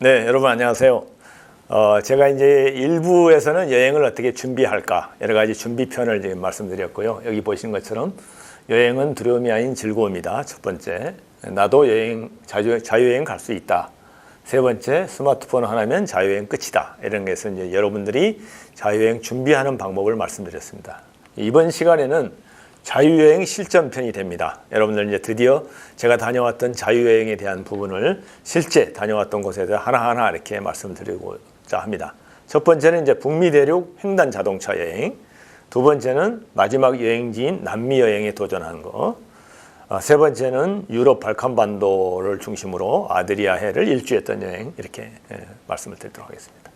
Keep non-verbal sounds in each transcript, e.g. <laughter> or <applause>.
네, 여러분 안녕하세요. 어, 제가 이제 일부에서는 여행을 어떻게 준비할까 여러 가지 준비편을 지금 말씀드렸고요. 여기 보시는 것처럼 여행은 두려움이 아닌 즐거움이다. 첫 번째, 나도 여행 자유 자유여행 갈 수 있다. 세 번째, 스마트폰 하나면 자유여행 끝이다. 이런 것은 이제 여러분들이 자유여행 준비하는 방법을 말씀드렸습니다. 이번 시간에는 자유여행 실전편이 됩니다. 여러분들 이제 드디어 제가 다녀왔던 자유여행에 대한 부분을 실제 다녀왔던 곳에 대해 하나하나 이렇게 말씀드리고자 합니다. 첫 번째는 이제 북미 대륙 횡단 자동차 여행. 두 번째는 마지막 여행지인 남미 여행에 도전한 거. 아, 세 번째는 유럽 발칸반도를 중심으로 아드리아해를 일주했던 여행 이렇게 예, 말씀을 드리도록 하겠습니다.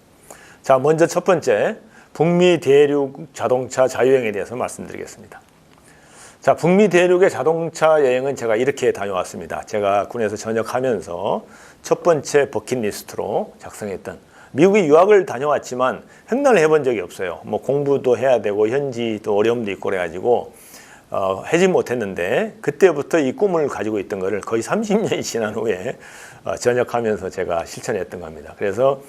자, 먼저 첫 번째 북미 대륙 자동차 자유여행에 대해서 말씀드리겠습니다. 자, 북미 대륙의 자동차 여행은 제가 이렇게 다녀왔습니다. 제가 군에서 전역하면서 첫 번째 버킷리스트로 작성했던 미국에 유학을 다녀왔지만 횡단을 해본 적이 없어요. 뭐 공부도 해야 되고 현지도 어려움도 있고 그래가지고 어, 하지 못했는데 그때부터 이 꿈을 가지고 있던 거를 거의 30년이 지난 후에 어, 전역하면서 제가 실천했던 겁니다. 그래서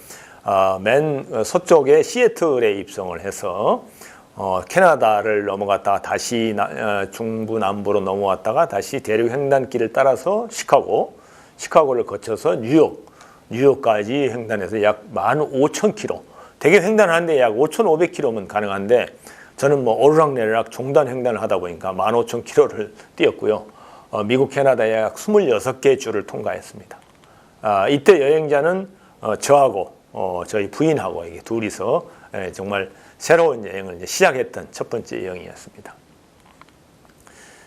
어, 맨 서쪽에 시애틀에 입성을 해서 어, 캐나다를 넘어갔다가 다시 나, 어, 중부 남부로 넘어왔다가 다시 대륙 횡단길을 따라서 시카고, 시카고를 거쳐서 뉴욕, 뉴욕까지 횡단해서 약 15,000km. 대개 횡단하는데 약 5,500km면 가능한데 저는 뭐 오르락내리락 종단 횡단을 하다 보니까 15,000km를 뛰었고요. 어, 미국, 캐나다에 약 26개 주를 통과했습니다. 아, 이때 여행자는 어, 저하고 어, 저희 부인하고 이게 둘이서 예, 정말 새로운 여행을 이제 시작했던 첫 번째 여행이었습니다.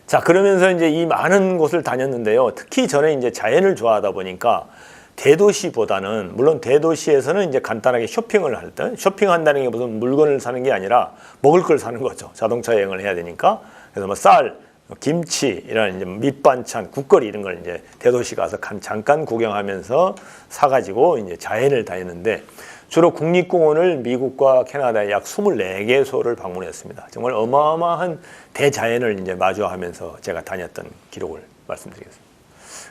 자, 그러면서 이제 이 많은 곳을 다녔는데요. 특히 저는 이제 자연을 좋아하다 보니까 대도시보다는 물론 대도시에서는 이제 간단하게 쇼핑을 할 때 쇼핑한다는 게 무슨 물건을 사는 게 아니라 먹을 걸 사는 거죠. 자동차 여행을 해야 되니까 그래서 뭐 쌀, 김치 이런 이제 밑반찬, 국거리 이런 걸 이제 대도시 가서 잠깐 구경하면서 사가지고 이제 자연을 다녔는데 주로 국립공원을 미국과 캐나다에 약 24개소를 방문했습니다. 정말 어마어마한 대자연을 이제 마주하면서 제가 다녔던 기록을 말씀드리겠습니다.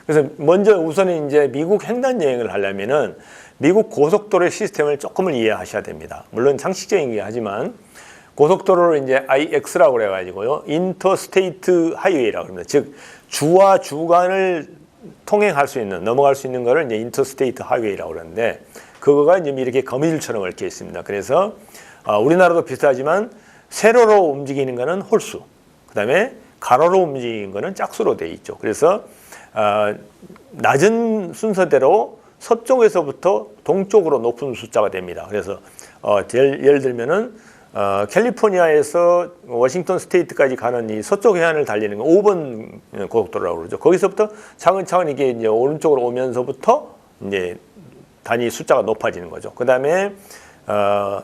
그래서 먼저 우선 이제 미국 횡단 여행을 하려면은 미국 고속도로의 시스템을 조금은 이해하셔야 됩니다. 물론 상식적인 게 하지만 고속도로를 이제 IX라고 그래가지고요. 인터스테이트 하이웨이라고 합니다. 즉, 주와 주간을 통행할 수 있는, 넘어갈 수 있는 거를 이제 인터스테이트 하이웨이라고 그러는데, 그거가 이제 이렇게 거미줄처럼 얽혀 있습니다. 그래서 어, 우리나라도 비슷하지만 세로로 움직이는 거는 홀수, 그 다음에 가로로 움직이는 거는 짝수로 돼 있죠. 그래서 어, 낮은 순서대로 서쪽에서부터 동쪽으로 높은 숫자가 됩니다. 그래서 어, 예를, 예를 들면은 어, 캘리포니아에서 워싱턴 스테이트까지 가는 이 서쪽 해안을 달리는 거 5번 고속도로라고 그러죠. 거기서부터 차근차근 이게 이제 오른쪽으로 오면서부터 이제 단위 숫자가 높아지는 거죠. 그 다음에 어,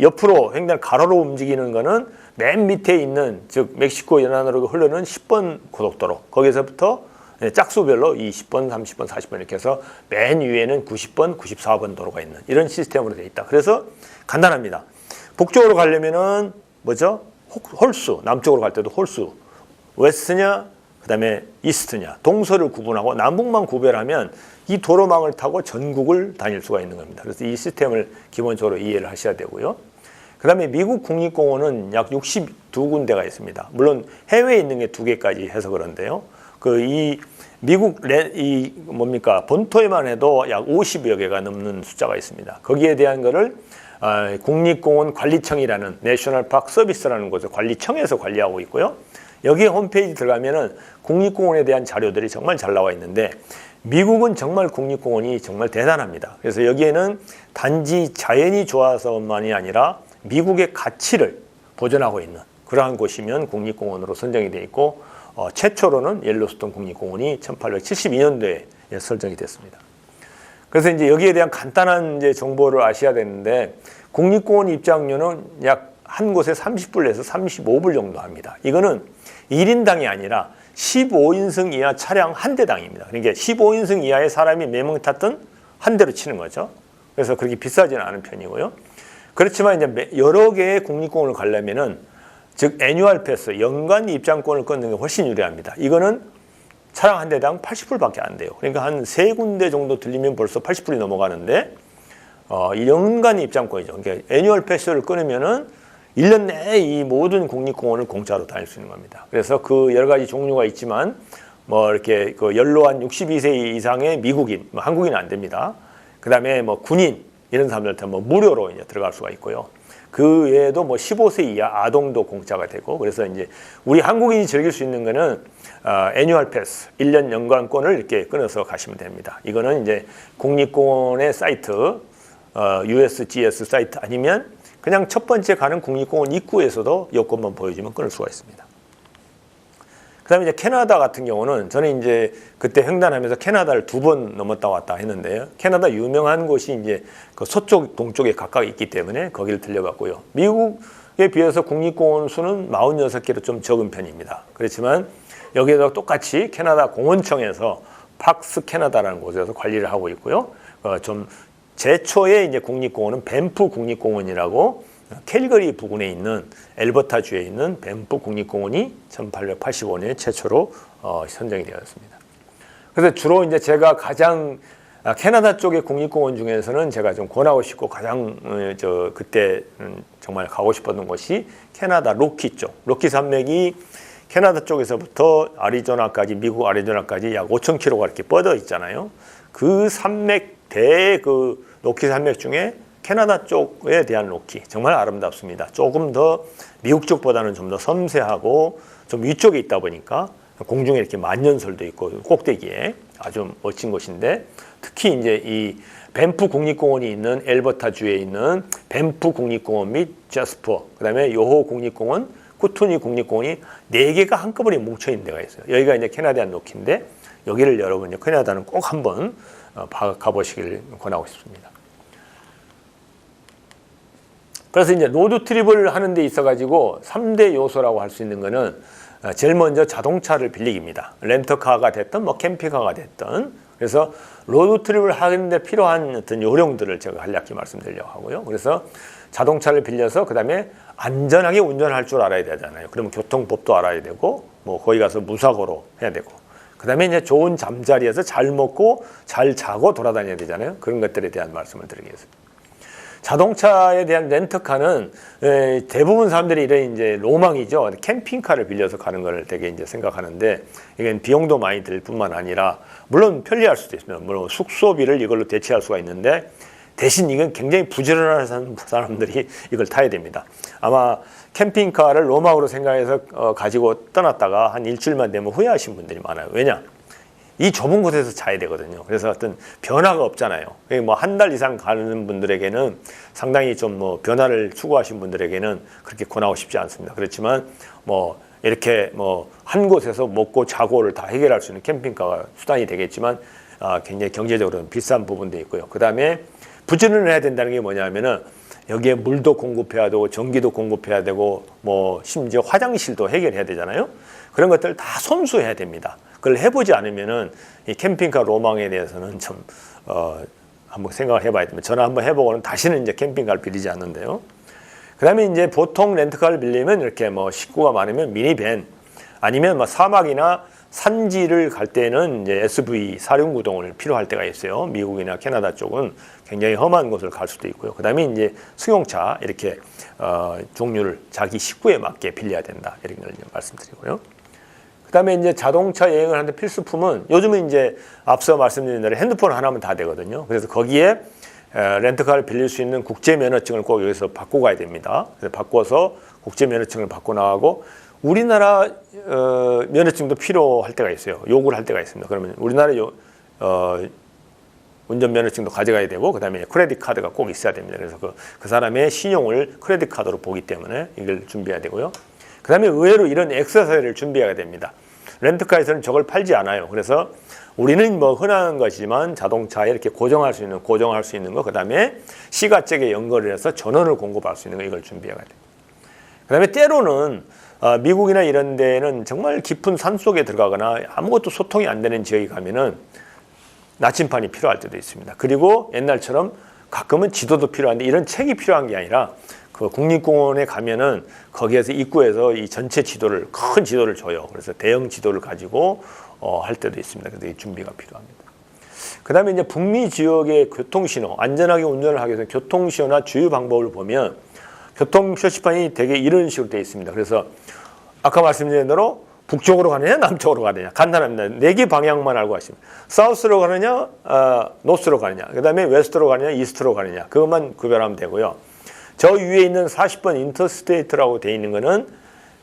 옆으로 횡단 가로로 움직이는 거는 맨 밑에 있는 즉 멕시코 연안으로 흐르는 10번 고속도로 거기서부터 짝수별로 20번, 30번, 40번 이렇게 해서 맨 위에는 90번, 94번 도로가 있는 이런 시스템으로 되어 있다. 그래서 간단합니다. 북쪽으로 가려면은 뭐죠? 홀수, 남쪽으로 갈 때도 홀수, 웨스트냐, 그 다음에 이스트냐, 동서를 구분하고 남북만 구별하면 이 도로망을 타고 전국을 다닐 수가 있는 겁니다. 그래서 이 시스템을 기본적으로 이해를 하셔야 되고요. 그 다음에 미국 국립공원은 약 62군데가 있습니다. 물론 해외에 있는 게 두 개까지 해서 그런데요. 그 이 미국 레, 이 뭡니까 본토에만 해도 약 50여 개가 넘는 숫자가 있습니다. 거기에 대한 거를 아, 국립공원 관리청이라는 내셔널 파크 서비스라는 곳을 관리청에서 관리하고 있고요. 여기 홈페이지 들어가면은 국립공원에 대한 자료들이 정말 잘 나와 있는데 미국은 정말 국립공원이 정말 대단합니다. 그래서 여기에는 단지 자연이 좋아서만이 아니라 미국의 가치를 보존하고 있는 그러한 곳이면 국립공원으로 선정이 되어 있고 어, 최초로는 옐로스톤 국립공원이 1872년도에 설정이 됐습니다. 그래서 이제 여기에 대한 간단한 이제 정보를 아셔야 되는데 국립공원 입장료는 약 한 곳에 30불에서 35불 정도 합니다. 이거는 1인당이 아니라 15인승 이하 차량 한 대당입니다. 그러니까 15인승 이하의 사람이 몇 명 탔든 한 대로 치는 거죠. 그래서 그렇게 비싸지는 않은 편이고요. 그렇지만 이제 여러 개의 국립공원을 가려면은 즉 애뉴얼 패스 연간 입장권을 끊는 게 훨씬 유리합니다. 이거는 차량 한 대당 80불밖에 안 돼요. 그러니까 한 세 군데 정도 들리면 벌써 80불이 넘어가는데 어, 이 연간 입장권이죠. 그러니까 애뉴얼 패스를 끊으면은 1년 내에 이 모든 국립공원을 공짜로 다닐 수 있는 겁니다. 그래서 그 여러 가지 종류가 있지만 뭐 이렇게 그 연로한 62세 이상의 미국인, 뭐 한국인은 안 됩니다. 그 다음에 뭐 군인 이런 사람들한테 뭐 무료로 이제 들어갈 수가 있고요. 그 외에도 뭐 15세 이하 아동도 공짜가 되고 그래서 이제 우리 한국인이 즐길 수 있는 거는 어, 애뉴얼 패스 1년 연관권을 이렇게 끊어서 가시면 됩니다. 이거는 이제 국립공원의 사이트 어, USGS 사이트 아니면 그냥 첫 번째 가는 국립공원 입구에서도 여권만 보여주면 끊을 수가 있습니다. 그다음에 이제 캐나다 같은 경우는 저는 이제 그때 횡단하면서 캐나다를 두 번 넘었다 왔다 했는데요. 캐나다 유명한 곳이 이제 그 서쪽 동쪽에 각각 있기 때문에 거기를 들려갔고요. 미국에 비해서 국립공원 수는 46개로 좀 적은 편입니다. 그렇지만 여기에도 똑같이 캐나다 공원청에서 팍스 캐나다라는 곳에서 관리를 하고 있고요. 어, 좀 제초에 이제 국립공원은 밴프 국립공원이라고 캘거리 부근에 있는 엘버타 주에 있는 밴프 국립공원이 1885년에 최초로 어, 선정이 되었습니다. 그래서 주로 이제 제가 가장 아, 캐나다 쪽의 국립공원 중에서는 제가 좀 권하고 싶고 가장 어, 저 그때 음, 정말 가고 싶었던 곳이 캐나다 로키 쪽. 로키 산맥이 캐나다 쪽에서부터 아리조나까지 미국 아리조나까지 약 5천 킬로가 이렇게 뻗어 있잖아요. 그 산맥 대그 로키 산맥 중에 캐나다 쪽에 대한 로키 정말 아름답습니다. 조금 더 미국 쪽보다는 좀 더 섬세하고 좀 위쪽에 있다 보니까 공중에 이렇게 만년설도 있고 꼭대기에 아주 멋진 곳인데 특히 이제 이 밴프 국립공원이 있는 엘버타 주에 있는 밴프 국립공원 및 제스퍼 그다음에 요호 국립공원 쿠투니 국립공원이 네 개가 한꺼번에 뭉쳐 있는 데가 있어요. 여기가 이제 캐나다한 로키인데 여기를 여러분 캐나다는 꼭 한번 어, 가보시길 권하고 싶습니다. 그래서 이제 로드 트립을 하는 데 있어 가지고 3대 요소라고 할 수 있는 거는 어, 제일 먼저 자동차를 빌리기입니다. 렌터카가 됐든 뭐 캠핑카가 됐든 그래서 로드 트립을 하는데 필요한 어떤 요령들을 제가 간략히 말씀드리려고 하고요. 그래서 자동차를 빌려서 그다음에 안전하게 운전할 줄 알아야 되잖아요. 그러면 교통법도 알아야 되고 뭐 거기 가서 무사고로 해야 되고 그다음에 이제 좋은 잠자리에서 잘 먹고 잘 자고 돌아다녀야 되잖아요. 그런 것들에 대한 말씀을 드리겠습니다. 자동차에 대한 렌터카는 대부분 사람들이 이런 이제 로망이죠. 캠핑카를 빌려서 가는 걸 되게 이제 생각하는데 이건 비용도 많이 들 뿐만 아니라 물론 편리할 수도 있습니다. 물론 숙소비를 이걸로 대체할 수가 있는데 대신 이건 굉장히 부지런한 사람들이 이걸 타야 됩니다. 아마 캠핑카를 로망으로 생각해서 어, 가지고 떠났다가 한 일주일만 되면 후회하신 분들이 많아요. 왜냐? 이 좁은 곳에서 자야 되거든요. 그래서 어떤 변화가 없잖아요. 뭐 한 달 이상 가는 분들에게는 상당히 좀 뭐 변화를 추구하신 분들에게는 그렇게 권하고 싶지 않습니다. 그렇지만 뭐 이렇게 뭐 한 곳에서 먹고 자고를 다 해결할 수 있는 캠핑카가 수단이 되겠지만 아, 굉장히 경제적으로는 비싼 부분도 있고요. 그 다음에 부지런을 해야 된다는 게 뭐냐면은 여기에 물도 공급해야 되고 전기도 공급해야 되고 뭐 심지어 화장실도 해결해야 되잖아요. 그런 것들 다 손수해야 됩니다. 그걸 해보지 않으면은 이 캠핑카 로망에 대해서는 참 어, 한번 생각을 해봐야 됩니다. 저는 한번 해보고는 다시는 이제 캠핑카를 빌리지 않는데요. 그다음에 이제 보통 렌트카를 빌리면 이렇게 뭐 식구가 많으면 미니밴 아니면 뭐 사막이나 산지를 갈 때는 이제 SV 사륜구동을 필요할 때가 있어요. 미국이나 캐나다 쪽은 굉장히 험한 곳을 갈 수도 있고요. 그다음에 이제 승용차 이렇게 어, 종류를 자기 식구에 맞게 빌려야 된다 이런 걸 말씀드리고요. 그다음에 이제 자동차 여행을 하는데 필수품은 요즘은 이제 앞서 말씀드린 대로 핸드폰 하나면 다 되거든요. 그래서 거기에 렌트카를 빌릴 수 있는 국제 면허증을 꼭 여기서 받고 가야 됩니다. 그래서 바꿔서 국제 면허증을 받고 나가고 우리나라 어, 면허증도 필요할 때가 있어요. 요구를 할 때가 있습니다. 그러면 우리나라 요, 어, 운전 면허증도 가져가야 되고 그다음에 크레딧 카드가 꼭 있어야 됩니다. 그래서 그, 그 사람의 신용을 크레딧 카드로 보기 때문에 이걸 준비해야 되고요. 그 다음에 의외로 이런 액세서리를 준비해야 됩니다. 렌트카에서는 저걸 팔지 않아요. 그래서 우리는 뭐 흔한 것이지만 자동차에 이렇게 고정할 수 있는 고정할 수 있는 거 그 다음에 시가잭에 연결을 해서 전원을 공급할 수 있는 거 이걸 준비해야 돼요. 그 다음에 때로는 어, 미국이나 이런 데는 정말 깊은 산 속에 들어가거나 아무것도 소통이 안 되는 지역에 가면은 나침판이 필요할 때도 있습니다. 그리고 옛날처럼 가끔은 지도도 필요한데 이런 책이 필요한 게 아니라 그 국립공원에 가면은 거기에서 입구에서 이 전체 지도를 큰 지도를 줘요. 그래서 대형 지도를 가지고 어, 할 때도 있습니다. 그래서 이 준비가 필요합니다. 그다음에 이제 북미 지역의 교통 신호, 안전하게 운전을 하기 위해서 교통 신호나 주유 방법을 보면 교통 표시판이 되게 이런 식으로 되어 있습니다. 그래서 아까 말씀드린 대로 북쪽으로 가느냐 <laughs> 남쪽으로 가느냐 간단합니다. 네 개 방향만 알고 가시면 사우스로 가느냐 어, 노스로 가느냐 그다음에 웨스트로 가느냐 이스트로 가느냐 그것만 구별하면 되고요. 저 위에 있는 40번 인터스테이트라고 되어 있는 거는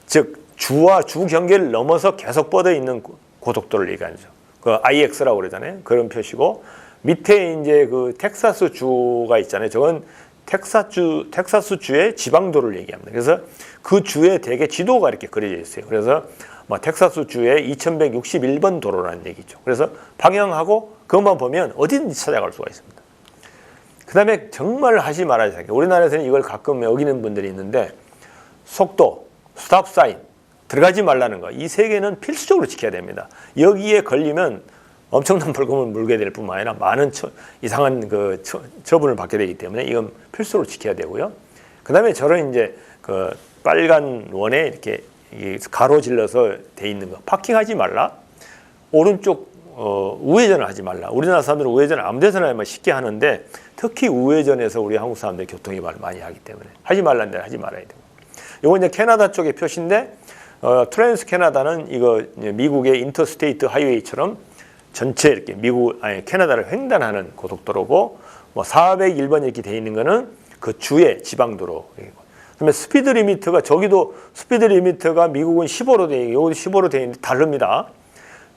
즉 주와 주 경계를 넘어서 계속 뻗어 있는 고- 고속도로를 얘기하죠. 그 IX라고 그러잖아요. 그런 표시고 밑에 이제 그 텍사스 주가 있잖아요. 저건 텍사주 텍사스 주의 지방도를 얘기합니다. 그래서 그 주에 대개 지도가 이렇게 그려져 있어요. 그래서 뭐 텍사스 주의 2161번 도로라는 얘기죠. 그래서 방향하고 그것만 보면 어디든지 찾아갈 수가 있습니다. 그 다음에 정말 하지 말아야 될 게 우리나라에서는 이걸 가끔 어기는 분들이 있는데 속도, 스탑 사인 들어가지 말라는 거. 이 세 개는 필수적으로 지켜야 됩니다. 여기에 걸리면 엄청난 벌금을 물게 될 뿐만 아니라 많은 처, 이상한 그 처, 처분을 받게 되기 때문에 이건 필수로 지켜야 되고요. 그 다음에 저런 이제 그 빨간 원에 이렇게 이 가로질러서 돼 있는 거 파킹하지 말라. 오른쪽 어, 우회전을 하지 말라. 우리나라 사람들은 우회전을 아무 데서나 쉽게 하는데 특히 우회전에서 우리 한국 사람들이 교통위반을 많이 하기 때문에 하지 말라는 데는 하지 말아야 되고. 이건 이제 캐나다 쪽의 표시인데 어, 트랜스 캐나다는 이거 미국의 인터스테이트 하이웨이처럼 전체 이렇게 미국 아니 캐나다를 횡단하는 고속도로고 뭐 401번 이렇게 돼 있는 거는 그 주의 지방도로. 그다음에 스피드 리미트가 저기도 스피드 리미트가 미국은 15로 돼 있고 여기 15로 돼 있는데 다릅니다.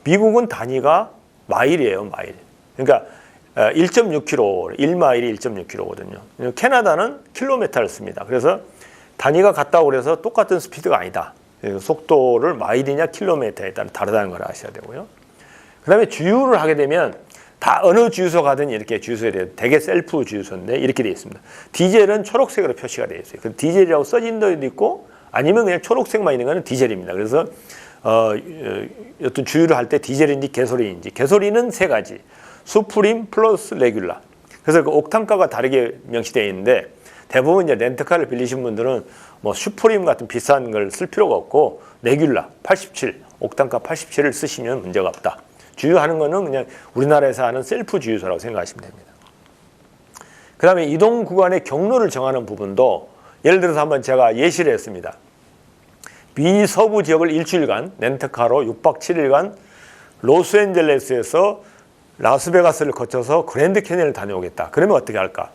미국은 단위가 마일이에요, 마일. 그러니까 1.6km, 1마일이 1.6km거든요. 캐나다는 킬로미터를 씁니다. 그래서 단위가 같다고 그래서 똑같은 스피드가 아니다. 속도를 마일이냐 킬로미터에 따라 다르다는 걸 아셔야 되고요. 그 다음에 주유를 하게 되면 다 어느 주유소 가든 이렇게 주유소에 대해 대개 셀프 주유소인데 이렇게 되어 있습니다. 디젤은 초록색으로 표시가 되어 있어요. 그 디젤이라고 써진 데도 있고 아니면 그냥 초록색만 있는 거는 디젤입니다. 그래서 어, 어, 어떤 주유를 할 때 디젤인지 개소리인지 개소리는 세 가지 수프림 플러스 레귤라 그래서 그 옥탄가가 다르게 명시되어 있는데 대부분 이제 렌트카를 빌리신 분들은 뭐 슈프림 같은 비싼 걸 쓸 필요가 없고 레귤라 87 옥탄가 87을 쓰시면 문제가 없다. 주유하는 거는 그냥 우리나라에서 하는 셀프 주유소라고 생각하시면 됩니다. 그 다음에 이동 구간의 경로를 정하는 부분도 예를 들어서 한번 제가 예시를 했습니다. 비서부 지역을 일주일간 렌트카로 6박 7일간 로스앤젤레스에서 라스베가스를 거쳐서 그랜드 캐니언을 다녀오겠다. 그러면 어떻게 할까?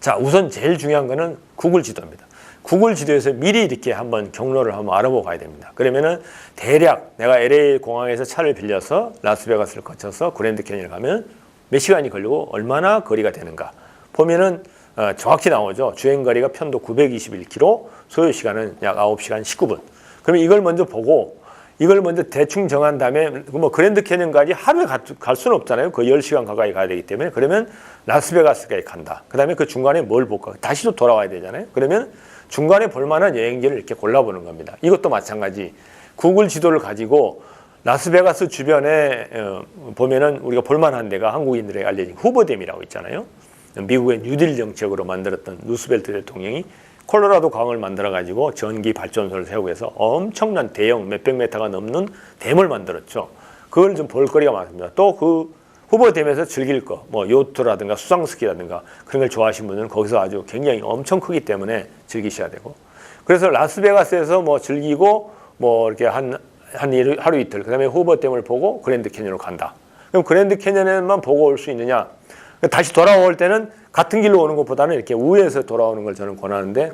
자, 우선 제일 중요한 거는 구글 지도입니다. 구글 지도에서 미리 이렇게 한번 경로를 한번 알아보고 가야 됩니다. 그러면은 대략 내가 LA 공항에서 차를 빌려서 라스베가스를 거쳐서 그랜드 캐니언을 가면 몇 시간이 걸리고 얼마나 거리가 되는가 보면은 어, 정확히 나오죠. 주행 거리가 편도 921km, 소요 시간은 약 9시간 19분. 그러면 이걸 먼저 보고 이걸 먼저 대충 정한 다음에 뭐 그랜드 캐년까지 하루에 가- 갈 수는 없잖아요. 그 10시간 가까이 가야 되기 때문에 그러면 라스베가스까지 간다. 그다음에 그 중간에 뭘 볼까? 다시 또 돌아와야 되잖아요. 그러면 중간에 볼 만한 여행지를 이렇게 골라보는 겁니다. 이것도 마찬가지. 구글 지도를 가지고 라스베가스 주변에 어, 보면은 우리가 볼만한 데가 한국인들에게 알려진 후보댐이라고 있잖아요. 미국의 뉴딜 정책으로 만들었던 루스벨트 대통령이 콜로라도 강을 만들어 가지고 전기 발전소를 세우고 해서 엄청난 대형 몇백 메타가 넘는 댐을 만들었죠. 그걸 좀 볼거리가 많습니다. 또 그 후보 댐에서 즐길 거, 뭐 요트라든가 수상스키라든가 그런 걸 좋아하시는 분들은 거기서 아주 굉장히 엄청 크기 때문에 즐기셔야 되고. 그래서 라스베가스에서 뭐 즐기고 뭐 이렇게 한, 한 일- 하루 이틀, 그 다음에 후보 댐을 보고 그랜드 캐년으로 간다. 그럼 그랜드 캐년에만 보고 올 수 있느냐? 다시 돌아올 때는 같은 길로 오는 것보다는 이렇게 우회해서 돌아오는 걸 저는 권하는데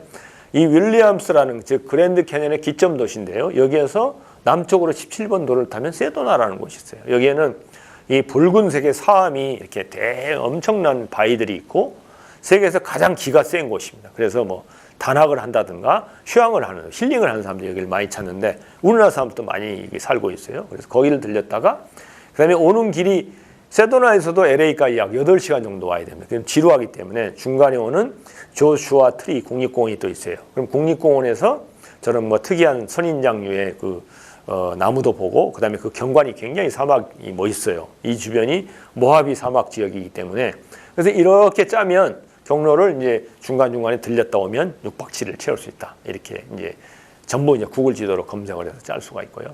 이 윌리엄스라는 즉 그랜드 캐년의 기점 도시인데요. 여기에서 남쪽으로 17번 도를 타면 세도나라는 곳이 있어요. 여기에는 이 붉은색의 사암이 이렇게 대 엄청난 바위들이 있고 세계에서 가장 기가 센 곳입니다. 그래서 뭐 단학을 한다든가 휴양을 하는 힐링을 하는 사람들이 여기를 많이 찾는데 우리나라 사람들도 많이 살고 있어요. 그래서 거기를 들렸다가 그다음에 오는 길이 세도나에서도 LA까지 약 8시간 정도 와야 됩니다. 그럼 지루하기 때문에 중간에 오는 조슈아 트리 국립공원이 또 있어요. 그럼 국립공원에서 저는 뭐 특이한 선인장류의 그 어, 나무도 보고 그다음에 그 경관이 굉장히 사막이 멋있어요. 이 주변이 모하비 사막 지역이기 때문에 그래서 이렇게 짜면 경로를 이제 중간중간에 들렸다 오면 6박 7일 채울 수 있다. 이렇게 이제 전부 이제 구글 지도로 검색을 해서 짤 수가 있고요.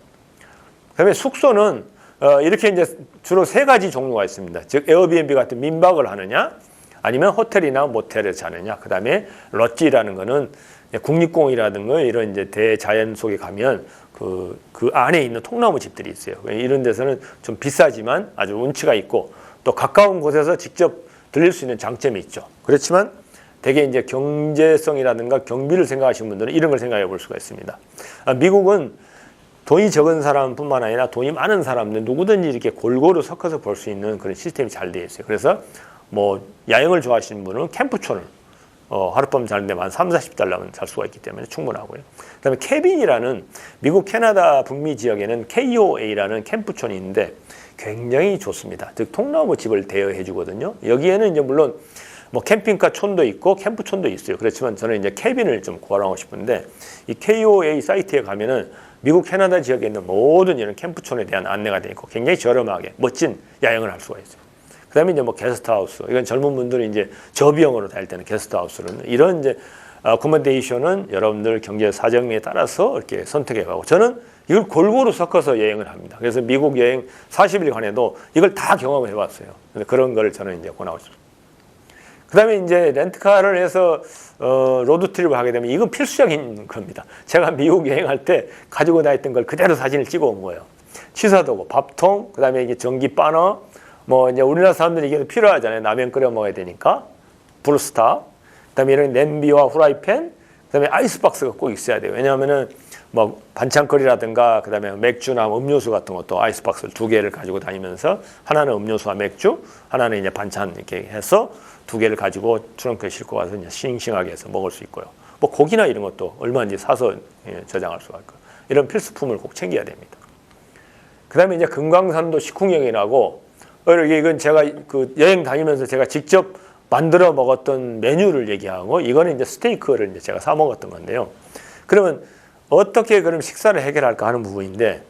그다음에 숙소는 어, 이렇게 이제 주로 세 가지 종류가 있습니다. 즉 에어비앤비 같은 민박을 하느냐, 아니면 호텔이나 모텔에 자느냐. 그다음에 럿지라는 거는 국립공원이라든가 이런 이제 대자연 속에 가면 그, 그 안에 있는 통나무 집들이 있어요. 이런 데서는 좀 비싸지만 아주 운치가 있고 또 가까운 곳에서 직접 들릴 수 있는 장점이 있죠. 그렇지만 대개 이제 경제성이라든가 경비를 생각하시는 분들은 이런 걸 생각해 볼 수가 있습니다. 아, 미국은 돈이 적은 사람뿐만 아니라 돈이 많은 사람들 누구든지 이렇게 골고루 섞어서 볼 수 있는 그런 시스템이 잘 되어 있어요. 그래서 뭐 야영을 좋아하시는 분은 캠프촌을 어, 하룻밤 자는데 만 3, 40달러면 잘 수가 있기 때문에 충분하고요. 그 다음에 케빈이라는 미국 캐나다 북미 지역에는 KOA라는 캠프촌이 있는데 굉장히 좋습니다. 즉 통나무 집을 대여해 주거든요. 여기에는 이제 물론 뭐 캠핑카 촌도 있고 캠프촌도 있어요. 그렇지만 저는 이제 케빈을 좀 구하고 싶은데 이 KOA 사이트에 가면은 미국 캐나다 지역에 있는 모든 이런 캠프촌에 대한 안내가 되어 있고 굉장히 저렴하게 멋진 야영을 할 수가 있어요. 그다음에 이제 뭐 게스트하우스 이건 젊은 분들이 이제 저비용으로 다닐 때는 게스트하우스는 이런 이제 어코모데이션은 여러분들 경제 사정에 따라서 이렇게 선택해 가고 저는 이걸 골고루 섞어서 여행을 합니다. 그래서 미국 여행 40일간에도 이걸 다 경험해 봤어요. 그런 걸 저는 이제 권하고 싶습니다. 그다음에 이제 렌트카를 해서 어, 로드 트립을 하게 되면 이건 필수적인 겁니다. 제가 미국 여행할 때 가지고 다녔던 걸 그대로 사진을 찍어 온 거예요. 취사도구, 밥통, 그다음에 이게 전기 바너, 뭐 이제 우리나라 사람들이 이게 필요하잖아요. 라면 끓여 먹어야 되니까 브루스타, 그다음에 이런 냄비와 후라이팬, 그다음에 아이스박스가 꼭 있어야 돼요. 왜냐하면은 뭐 반찬거리라든가 그다음에 맥주나 음료수 같은 것도 아이스박스를 두 개를 가지고 다니면서 하나는 음료수와 맥주, 하나는 이제 반찬 이렇게 해서 두 개를 가지고 트렁크에 싣고 가서 이제 싱싱하게 해서 먹을 수 있고요. 뭐 고기나 이런 것도 얼마인지 사서 예, 저장할 수가 있고 이런 필수품을 꼭 챙겨야 됩니다. 그다음에 이제 금강산도 식후경이라고 어, 이건 제가 그 여행 다니면서 제가 직접 만들어 먹었던 메뉴를 얘기하고 이거는 이제 스테이크를 이제 제가 사 먹었던 건데요. 그러면 어떻게 그럼 식사를 해결할까 하는 부분인데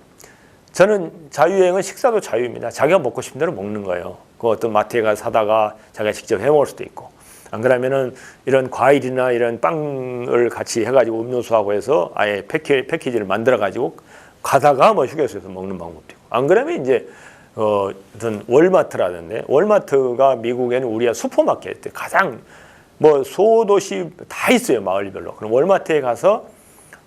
저는 자유여행은 식사도 자유입니다. 자기가 먹고 싶은 대로 먹는 거예요. 그 어떤 마트에 가서 사다가 자기가 직접 해 먹을 수도 있고. 안 그러면은 이런 과일이나 이런 빵을 같이 해가지고 음료수하고 해서 아예 패키, 패키지를 만들어 가지고 가다가 뭐 휴게소에서 먹는 방법도 있고. 안 그러면 이제 어, 어떤 월마트라던데 월마트가 미국에는 우리가 슈퍼마켓 가장 뭐 소도시 다 있어요 마을별로. 그럼 월마트에 가서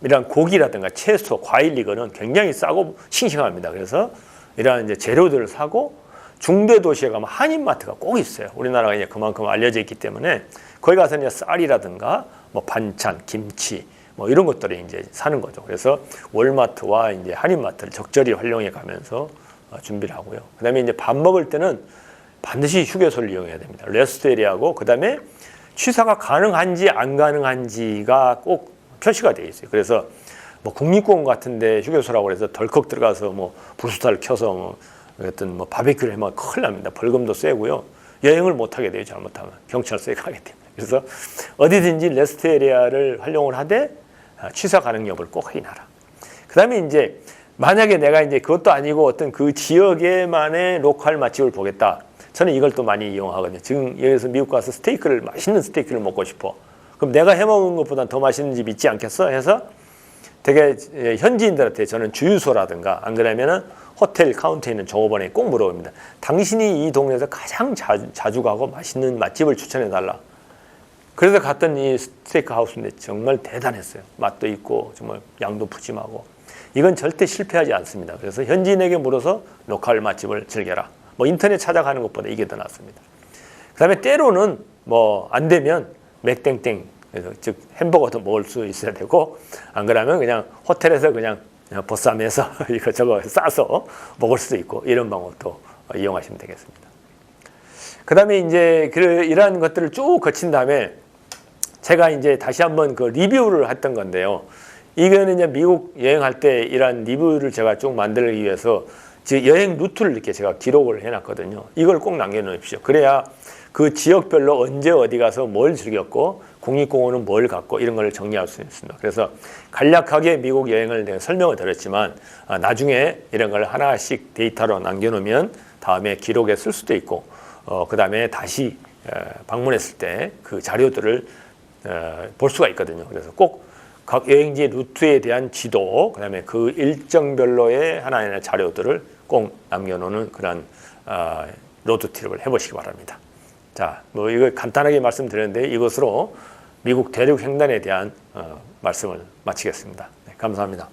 이런 고기라든가 채소, 과일 이거는 굉장히 싸고 싱싱합니다. 그래서 이러한 이제 재료들을 사고 중대 도시에 가면 한인마트가 꼭 있어요. 우리나라가 이제 그만큼 알려져 있기 때문에 거기 가서 이제 쌀이라든가 뭐 반찬, 김치 뭐 이런 것들을 이제 사는 거죠. 그래서 월마트와 이제 한인마트를 적절히 활용해 가면서 어, 준비를 하고요. 그다음에 이제 밥 먹을 때는 반드시 휴게소를 이용해야 됩니다. 레스토에리하고 그다음에 취사가 가능한지 안 가능한지가 꼭 표시가 돼 있어요. 그래서 뭐 국립공원 같은데 휴게소라고 해서 덜컥 들어가서 뭐 불수타를 켜서 뭐 어떤 뭐 바베큐를 해면 큰일 납니다. 벌금도 세고요. 여행을 못 하게 돼요. 잘못하면 경찰서에 <laughs> 가게 됩니다. 그래서 어디든지 레스트 에리아를 활용을 하되 아, 취사 가능 여부를 꼭 확인하라. 그다음에 이제 만약에 내가 이제 그것도 아니고 어떤 그 지역에만의 로컬 맛집을 보겠다. 저는 이걸 또 많이 이용하거든요. 지금 여기서 미국 가서 스테이크를 맛있는 스테이크를 먹고 싶어. 그럼 내가 해 먹은 것보다 더 맛있는 집 있지 않겠어? 해서 되게 현지인들한테 저는 주유소라든가 안 그러면은 호텔 카운터에 있는 종업원에 꼭 물어봅니다. 당신이 이 동네에서 가장 자주, 자주 가고 맛있는 맛집을 추천해 달라. 그래서 갔던 이 스테이크 하우스인데 정말 대단했어요. 맛도 있고 정말 양도 푸짐하고 이건 절대 실패하지 않습니다. 그래서 현지인에게 물어서 로컬 맛집을 즐겨라. 뭐 인터넷 찾아가는 것보다 이게 더 낫습니다. 그다음에 때로는 뭐 안 되면 맥땡땡 즉 햄버거도 먹을 수 있어야 되고 안 그러면 그냥 호텔에서 그냥 보쌈해서 이거 저거 싸서 먹을 수도 있고 이런 방법도 이용하시면 되겠습니다. 그 다음에 이제 그 이러한 것들을 쭉 거친 다음에 제가 이제 다시 한번 그 리뷰를 했던 건데요. 이거는 이제 미국 여행할 때 이러한 리뷰를 제가 쭉 만들기 위해서 즉 여행 루트를 이렇게 제가 기록을 해놨거든요. 이걸 꼭 남겨놓으십시오. 그래야 그 지역별로 언제 어디 가서 뭘 즐겼고 국립공원은 뭘 갖고 이런 걸 정리할 수 있습니다. 그래서 간략하게 미국 여행을 내가 설명을 드렸지만 아, 나중에 이런 걸 하나씩 데이터로 남겨놓으면 다음에 기록에 쓸 수도 있고 어, 그 다음에 다시 에, 방문했을 때 그 자료들을 에, 볼 수가 있거든요. 그래서 꼭 각 여행지 루트에 대한 지도, 그 다음에 그 일정별로의 하나하나 자료들을 꼭 남겨놓는 그런 어, 로드 트립을 해보시기 바랍니다. 자, 뭐 이거 간단하게 말씀드렸는데 이것으로 미국 대륙 횡단에 대한 어, 말씀을 마치겠습니다. 네, 감사합니다.